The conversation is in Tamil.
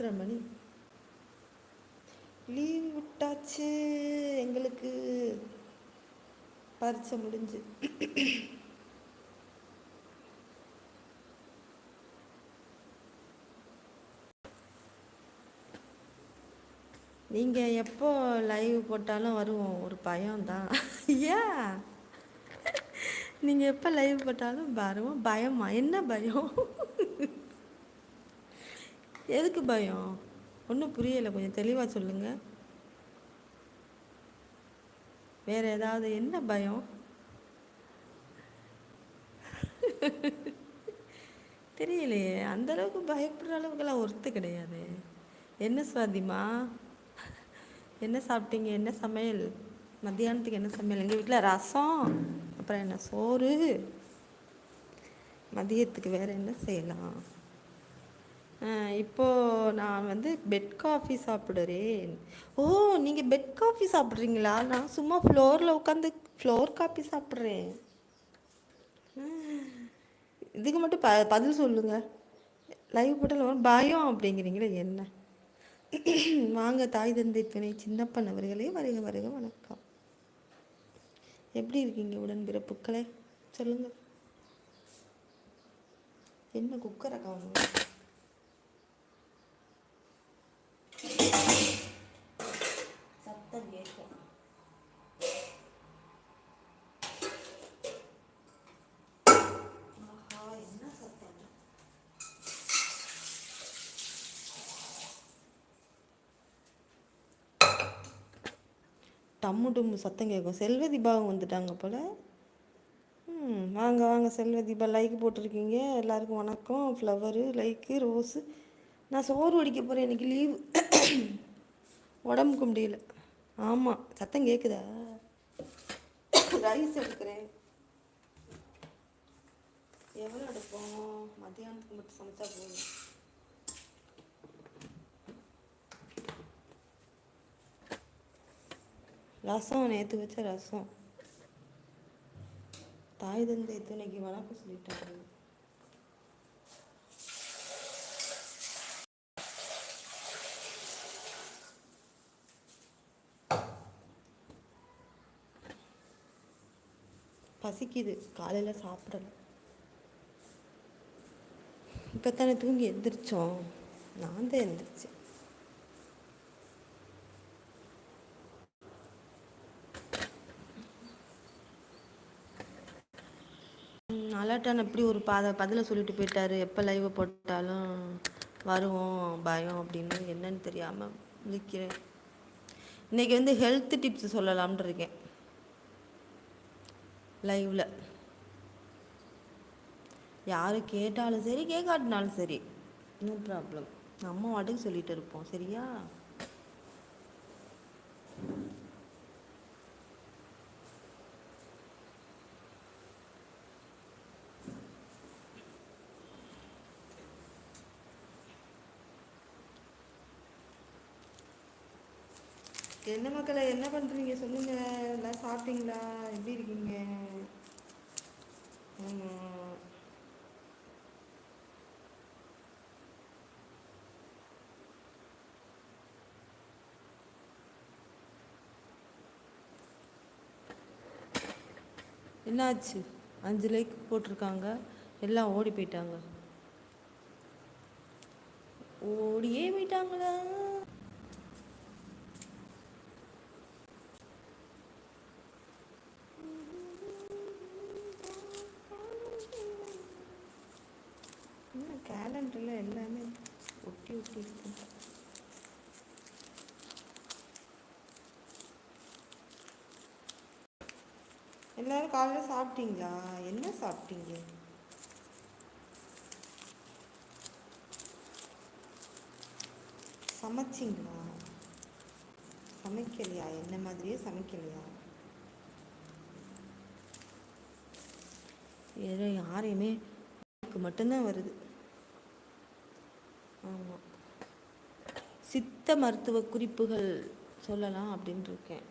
எத்தனை மணி லீவ் விட்டாச்சு எங்களுக்கு. பரீட்சை முடிஞ்சு. நீங்கள் எப்போ லைவ் போட்டாலும் வருவோம் ஒரு பயம்தான். ஏன்? நீங்கள் எப்போ லைவ் போட்டாலும் வருவோம் பயமா? என்ன பயம்? எதுக்கு பயம்? ஒன்றும் புரியலை. கொஞ்சம் தெளிவாக சொல்லுங்கள் வேறு ஏதாவது? என்ன பயம்? தெரியலையே. அந்தளவுக்கு பயப்படுற அளவுக்குலாம் ஒர்த்து கிடையாது. என்ன சுவாதிமா? என்ன சாப்பிட்டீங்க? என்ன சமையல்? மத்தியானத்துக்கு என்ன சமையல்? எங்கள் வீட்டில் ரசம். அப்புறம் என்ன? சோறு. மதியத்துக்கு வேறு என்ன செய்யலாம்? இப்போது நான் வந்து பெட் காஃபி சாப்பிடுறேன். ஓ நீங்கள் பெட் காஃபி சாப்பிட்றீங்களா? நான் சும்மா ஃப்ளோரில் உட்காந்து ஃப்ளோர் காஃபி சாப்பிட்றேன். இதுக்கு மட்டும் ப பதில் சொல்லுங்கள் லைவ் போட்டால் பயம் அப்படிங்கிறீங்களே என்ன? வாங்க தாய் தந்தை துணை சின்னப்பன் அவர்களே வருக வருக வணக்கம். எப்படி இருக்கீங்க உடன்பிறப்புக்களே சொல்லுங்கள் என்ன குக்கரை காணும் சத்தம் கேட்கும் டம்மு டும்மு சத்தம் கேட்கும். செல்வ தீபாவும் வந்துட்டாங்க போல். ம் வாங்க வாங்க செல்வ தீபா லைக் போட்டிருக்கீங்க. எல்லாருக்கும் வணக்கம். ஃப்ளவரு லைக்கு ரோஸு நான் சோறு வடிக்க போகிறேன் எனக்கு லீவு உடம்புக்கு முடியல ஆமாம் சத்தம் கேட்குதா ரைஸ் எடுக்கிறேன். எவ்வளோ எடுப்போம்? மத்தியானத்துக்கு மட்டும் சமைச்சா போதும். ரசம் நேற்று வச்ச ரசம். தாய் தந்தை இத்தனைக்கு வணக்கம் சொல்லிட்டாங்க. பசிக்குது காலையில் சாப்பிடல. இப்போ தானே தூங்கி எந்திரிச்சோம். நான் தான் எந்திரிச்சேன். அலர்ட்டான எப்படி ஒரு பாத பதில சொல்லிட்டு போயிட்டாரு. எப்போ லைவ் போட்டாலும் வருவோம் பயம் அப்படின்னு என்னன்னு தெரியாமல் நிற்கிறேன் இன்றைக்கி வந்து ஹெல்த் டிப்ஸ் சொல்லலாம்னு இருக்கேன். லைவில் யார் கேட்டாலும் சரி கேட்காட்டினாலும் சரி நோ ப்ராப்ளம் நம்ம வாட்டுக்கு சொல்லிகிட்டு இருப்போம் சரியா? என்ன மக்களை என்ன பண்ணுறீங்க சொல்லுங்கள் எல்லாம் சாப்பிட்டீங்களா? எப்படி இருக்கீங்க? என்னாச்சு? அஞ்சு லைக் போட்டிருக்காங்க. எல்லாம் ஓடி போயிட்டாங்க. ஓடியே போயிட்டாங்களா கேலண்டரில் எல்லாமே ஒட்டி ஒட்டி எல்லாரும் காலையில் சாப்பிட்டீங்களா? என்ன சாப்பிட்டீங்க? சமைச்சிங்களா? சமைக்கலையா? என்ன மாதிரியே சமைக்கலையா? ஏதோ யாரையுமே மட்டும்தான் வருது. ஆமாம் சித்த மருத்துவ குறிப்புகள் சொல்லலாம் அப்படின்ட்டு இருக்கேன்.